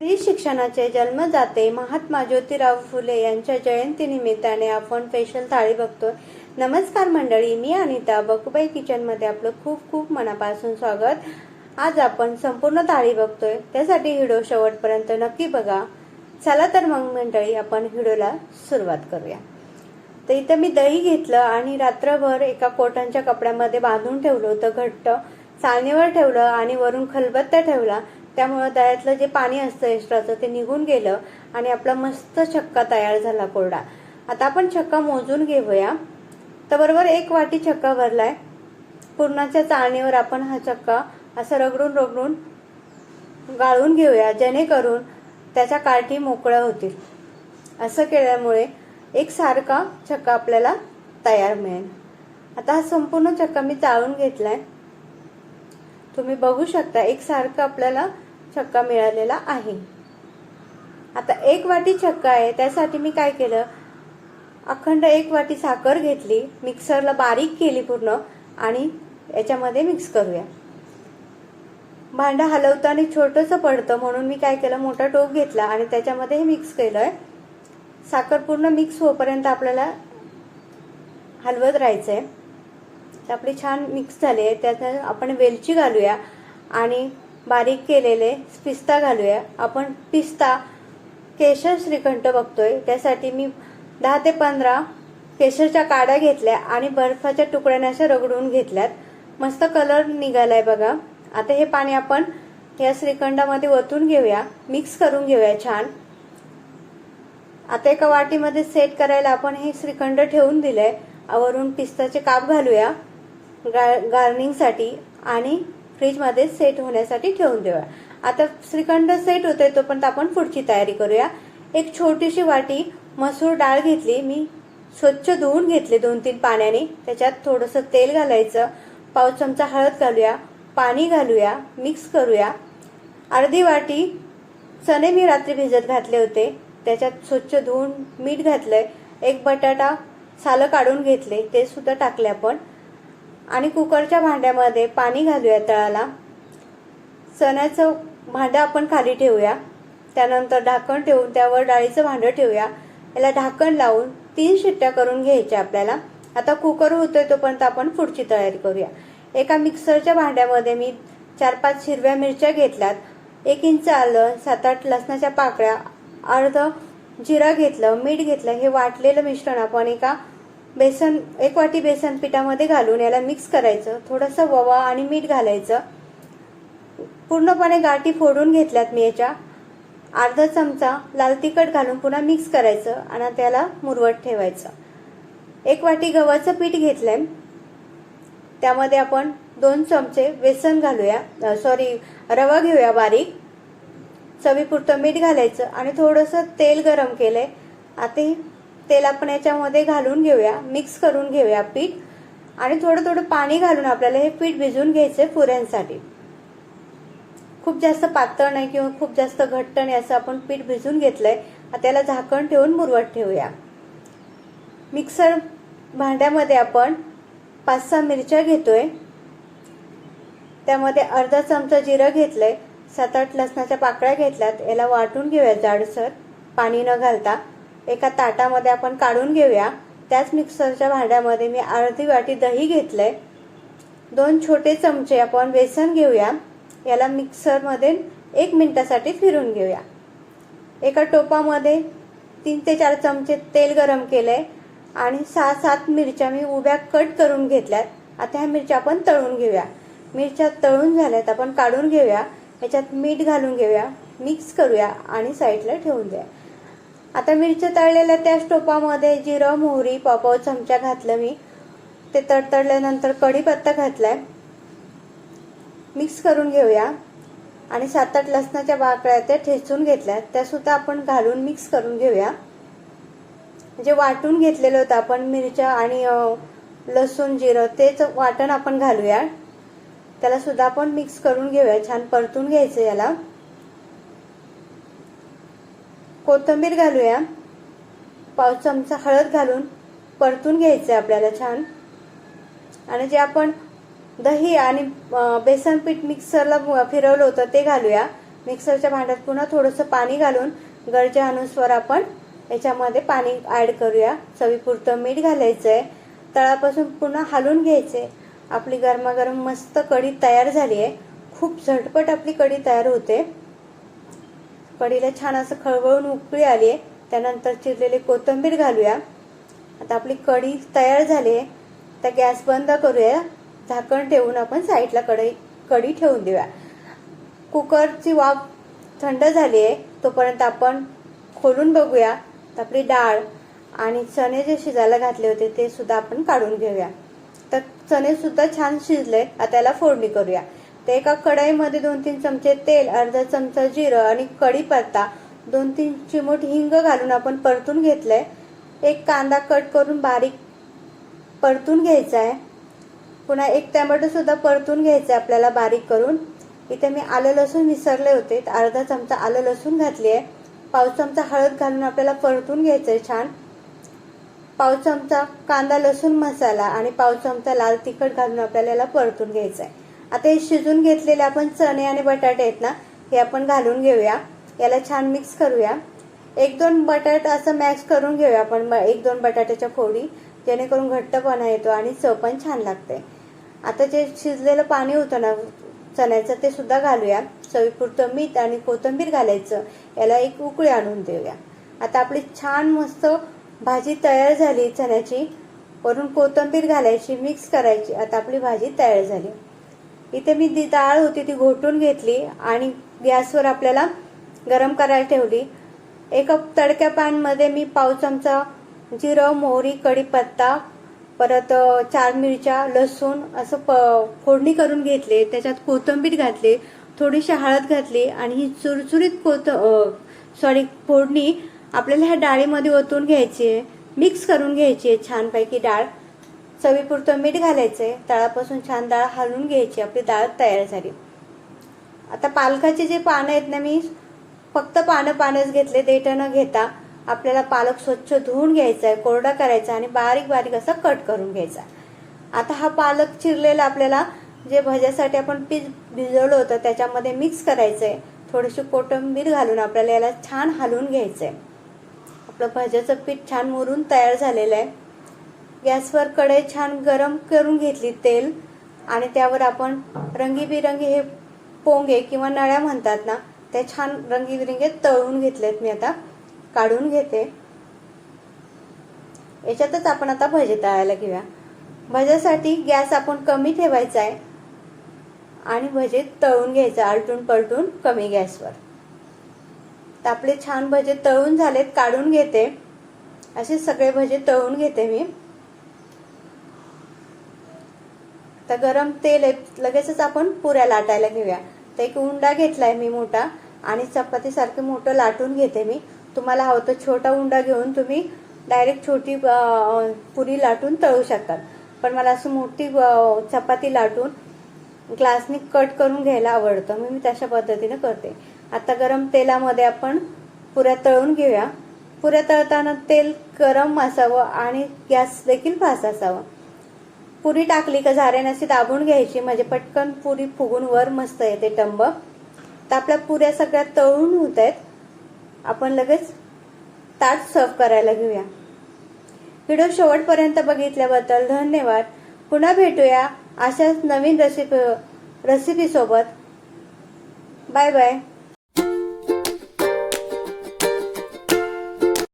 स्त्री शिक्षणाचे जन्मदाते महात्मा ज्योतिराव फुले यांच्या जयंतीनिमित्ताने आपण स्पेशल थाळी बघतोय. नमस्कार मंडळी मी अनिता बकुबाई किचनमध्ये आपलं खूप खूप मनापासून स्वागत. आज आपण संपूर्ण थाळी बघतोय. त्यासाठी व्हिडिओ शेवटपर्यंत नक्की बघा. चला तर मग मंडळी आपण व्हिडिओला सुरुवात करूया. तर इथं मी दही घेतलं आणि रात्रभर एका कोटांच्या कपड्यामध्ये बांधून ठेवलं होतं घट्ट. चालणीवर ठेवलं आणि वरून खलबत्ता ठेवला. त्यामुळं दह्यातलं जे पाणी असतं एक्स्ट्राचं ते निघून गेलं आणि आपला मस्त छक्का तयार झाला कोरडा. आता आपण छक्का मोजून घेऊया. तर बरोबर एक वाटी छक्का भरलाय. पूर्णाच्या चाळणीवर आपण हा छक्का असं रगडून रगडून गाळून घेऊया जेणेकरून त्याच्या काठी मोकळ्या होतील. असं केल्यामुळे एक सारखा छक्का आपल्याला तयार मिळेल. आता हा संपूर्ण चक्का मी चाळून घेतलाय. तुम्ही बघू शकता एकसारखा आपल्याला छक्का मिळालेला आहे. आता एक वाटी छक्का आहे त्यासाठी मी काय केलं? अखंड एक वाटी साखर घेतली मिक्सरला बारीक केली पूर्ण आणि याच्यामध्ये मिक्स करूया. भांडं हलवताना छोटंसं पडतं म्हणून मी काय केलं? मोठा टोप घेतला आणि त्याच्यामध्ये हे मिक्स केलंय. साखर पूर्ण मिक्स होईपर्यंत आपल्याला हलवत राहायचं आहे तर आपली छान मिक्स झाली आहे. त्यात आपण वेलची घालूया आणि बारीक केलेले पिस्ता घालूया. आपण पिस्ता केशर श्रीखंड बघतोय. त्यासाठी मी दहा ते पंधरा केशरच्या काड्या घेतल्या आणि बर्फाच्या तुकड्याने अशा रगडून घेतल्यात. मस्त कलर निघालाय बघा. आता हे पाणी आपण या श्रीखंडामध्ये ओतून घेऊया. मिक्स करून घेऊया छान. आता एका वाटीमध्ये सेट करायला आपण हे श्रीखंड ठेवून दिलंय. वरून पिस्ताचे काप घालूया. गार्निंगसाठी आणि फ्रीजमध्ये सेट होण्यासाठी ठेवून देऊया. आता श्रीखंड सेट होतोय तोपर्यंत आपण पुढची तयारी करूया. एक छोटीशी वाटी मसूर डाळ घेतली. मी स्वच्छ धुवून घेतले दोन तीन पाण्याने. त्याच्यात थोडंसं तेल घालायचं. पाव चमचा हळद घालूया. पाणी घालूया. मिक्स करूया. अर्धी वाटी चणे मी रात्री भिजत घातले होते. त्याच्यात स्वच्छ धुवून मीठ घातलंय. एक बटाटा सालं काढून घेतले. ते सुद्धा टाकले आपण. आणि कुकरच्या भांड्यामध्ये पाणी घालूया तळाला. चण्याचं भांडं आपण खाली ठेवूया. त्यानंतर ढाकण ठेवून त्यावर डाळीचं भांडं ठेवूया. याला ढाकण लावून तीन शिट्ट्या करून घ्यायच्या आपल्याला. आता कुकर होतोय तोपर्यंत आपण पुढची तयारी करूया. एका मिक्सरच्या भांड्यामध्ये मी चार पाच हिरव्या मिरच्या घेतल्यात. एक इंच आलं सात आठ लसणाच्या पाकळ्या अर्ध जिरा घेतलं मीठ घेतलं हे वाटलेलं मिश्रण आपण एका बेसन एक वाटी बेसन पिठामध्ये घालून याला मिक्स करायचं. थोडंसं ववा आणि मीठ घालायचं. पूर्णपणे गाठी फोडून घेतल्यात मी याच्या. अर्धा चमचा लाल तिखट घालून पुन्हा मिक्स करायचं आणि त्याला मुरवट ठेवायचं. एक वाटी गव्हाचं पीठ घेतलंय. त्यामध्ये आपण दोन चमचे बेसन घालूया. सॉरी रवा घेऊया बारीक. चवीपुरतं मीठ घालायचं आणि थोडंसं तेल गरम केलंय. आता तेल आपण याच्यामध्ये घालून घेऊया मिक्स करून घेऊया पीठ. आणि थोडं थोडं पाणी घालून आपल्याला हे पीठ भिजवून घ्यायचंय पुऱ्यांसाठी. खूप जास्त पातळ नाही किंवा खूप जास्त घट्ट नाही असं आपण पीठ भिजून घेतलंय. त्याला झाकण ठेवून मुरवत ठेवूया. मिक्सर भांड्यामध्ये आपण पाच सहा मिरच्या घेतोय. त्यामध्ये अर्धा चमचा जिरं घेतलंय. सात आठ लसणाच्या पाकळ्या घेतल्यात. याला वाटून घेऊया जाडसर. पाणी न घालता. एका ताटामध्ये आपण काढून घेऊया. त्याच मिक्सरच्या भांड्यामध्ये मी अर्धी वाटी दही घेतलंय. दोन छोटे चमचे आपण बेसन घेऊया. याला मिक्सरमध्ये एक मिनिटासाठी फिरून घेऊया. एका टोपामध्ये तीन ते चार चमचे तेल गरम केलंय आणि सहा सात मिरच्या मी उभ्या कट करून घेतल्यात. आता ह्या मिरच्या आपण तळून घेऊया. मिरच्या तळून झाल्यात आपण काढून घेऊया. ह्याच्यात मीठ घालून घेऊया. मिक्स करूया आणि साईडला ठेवून द्या. आता मिरच्या तळलेल्या त्याच टोपामध्ये जिरं मोहरी पापाव चमचा घातलं मी. ते तडतडल्यानंतर कढीपत्ता घातलाय. मिक्स करून घेऊया. आणि सात आठ लसणाच्या बाकड्या त्या ठेचून घेतल्या त्या सुद्धा आपण घालून मिक्स करून घेऊया. जे वाटून घेतलेलं होतं आपण मिरच्या आणि लसूण जिरं तेच वाटण आपण घालूया. त्याला सुद्धा आपण मिक्स करून घेऊया. छान परतून घ्यायचं याला. कोथिंबीर घालूया. पाव चमचा हळद घालून परतून घ्यायचं आपल्याला छान. आणि जे आपण दही आणि बेसन पीठ मिक्सरला फिरवलं होतं ते घालूया. मिक्सरच्या भांड्यात पुन्हा थोडंसं पाणी घालून गरजेनुसार आपण याच्यामध्ये पाणी ऍड करूया. चवीपुरतं मीठ घालायचंय. तळापासून पुन्हा हालून घ्यायचे आपली गरमागरम मस्त कढी तयार झाली आहे खूप झटपट आपली कढी तयार होते. कढीला छान असं खळवळून उकळी आली आहे. त्यानंतर चिरलेली कोथिंबीर घालूया. आता आपली कढी तयार झाली आहे. तर गॅस बंद करूया. झाकण ठेवून आपण साईडला कढई कढी ठेवून देऊया. कुकरची वाफ थंड झाली आहे. तोपर्यंत आपण खोलून बघूया. तर आपली डाळ आणि चणे जे शिजायला घातले होते ते सुद्धा आपण काढून घेऊया. तर चणे सुद्धा छान शिजले आता त्याला फोडणी करूया. तर एका कढईमध्ये दोन तीन चमचे तेल अर्धा चमचा जिरं आणि कढीपत्ता दोन तीन चिमूट हिंग घालून आपण परतून घेतलंय. एक कांदा कट करून बारीक परतून घ्यायचा आहे पुन्हा एक टोमॅटो सुद्धा परतून घ्यायचा आहे आपल्याला बारीक करून. इथे मी आलं लसूण विसरले होते अर्धा चमचा आलं लसूण घातली आहे पाव चमचा हळद घालून आपल्याला परतून घ्यायचंय छान. पाव चमचा कांदा लसूण मसाला आणि पाव चमचा लाल तिखट घालून आपल्याला याला परतून घ्यायचं आहे आता हे शिजून घेतलेले आपण चणे आणि बटाटे आहेत ना हे आपण घालून घेऊया. याला छान मिक्स करूया. एक दोन बटाट असं मॅश करून घेऊया आपण एक दोन बटाट्याच्या फोडी जेणेकरून घट्टपणा येतो आणि चव पण छान लागते. आता जे शिजलेलं पाणी होतं ना चण्याचं ते सुद्धा घालूया. चवीपुरतं मीठ आणि कोथिंबीर घालायचं. याला एक उकळी आणून देऊया. आता आपली छान मस्त भाजी तयार झाली चण्याची. वरून कोथिंबीर घालायची मिक्स करायची. आता आपली भाजी तयार झाली. इथे मी ती डाळ होती ती घोटून घेतली आणि गॅसवर आपल्याला गरम करायला ठेवली. एका तडक्या पॅनमध्ये मी पाव चमचा जिरं मोहरी कढीपत्ता परत चार मिरच्या लसूण असं प फोडणी करून घेतले. त्याच्यात कोथिंबीर घातली थोडीशी हळद घातली आणि ही चुरचुरीत कोथ सॉरी फोडणी आपल्याला ह्या डाळीमध्ये ओतून घ्यायची आहे. मिक्स करून घ्यायची आहे छानपैकी डाळ. चवीपुरतं मीठ घालायचंय तळापासून छान डाळ हलवून घ्यायची आपली डाळ तयार झाली. आता पालकाचे जे पानं आहेत ना मी फक्त पानं पानच घेतले देठ न घेता आपल्याला पालक स्वच्छ धुवून घ्यायचा आहे कोरडा करायचा आणि बारीक बारीक असा कट करून घ्यायचा आता हा पालक चिरलेला आपल्याला जे भज्यासाठी आपण पीठ भिजवलं होतं त्याच्यामध्ये मिक्स करायचं आहे थोडीशी कोटंबीर घालून आपल्याला याला छान हलवून घ्यायचं आहे आपलं भज्याचं पीठ छान मुरून तयार झालेलं आहे. गॅसवर कढई छान गरम करून घेतली तेल आणि त्यावर आपण रंगीबिरंगी हे पोंगे किंवा नळ्या म्हणतात ना ते छान रंगीबिरंगी तळून घेतलेत मी आता काढून घेते. याच्यातच आपण आता भजे तळायला घेऊया. भज्यासाठी गॅस आपण कमी ठेवायचा आहे आणि भजे तळून घ्यायचं आलटून पलटून कमी गॅसवर. तर आपले छान भजे तळून झालेत काढून घेते. असे सगळे भजे तळून घेते मी. तर गरम तेल आहे लगेचच आपण पुऱ्या लाटायला घेऊया. तर एक उंडा घेतलाय मी मोठा आणि चपातीसारखं मोठं लाटून घेते मी. तुम्हाला हवं तर छोटा उंडा घेऊन तुम्ही डायरेक्ट छोटी पुरी लाटून तळू शकतात. पण मला असं मोठी चपाती लाटून ग्लासनी कट करून घ्यायला आवडतं. मग मी तशा पद्धतीने करते. आता गरम तेलामध्ये आपण पुऱ्या तळून घेऊया. पुऱ्या तळताना तेल गरम असावं आणि गॅस देखील फास्ट असावं. पुरी टाकली का झाऱ्याने अशी दाबून घ्यायची म्हणजे पटकन पुरी फुगून वर मस्त येते टंब. तर आपल्या पुऱ्या सगळ्या तळून होत आहेत. आपण लगेच ताट सर्व करायला घेऊया. व्हिडिओ शेवटपर्यंत बघितल्याबद्दल धन्यवाद. पुन्हा भेटूया अशाच नवीन रेसिपी रेसिपीसोबत बाय बाय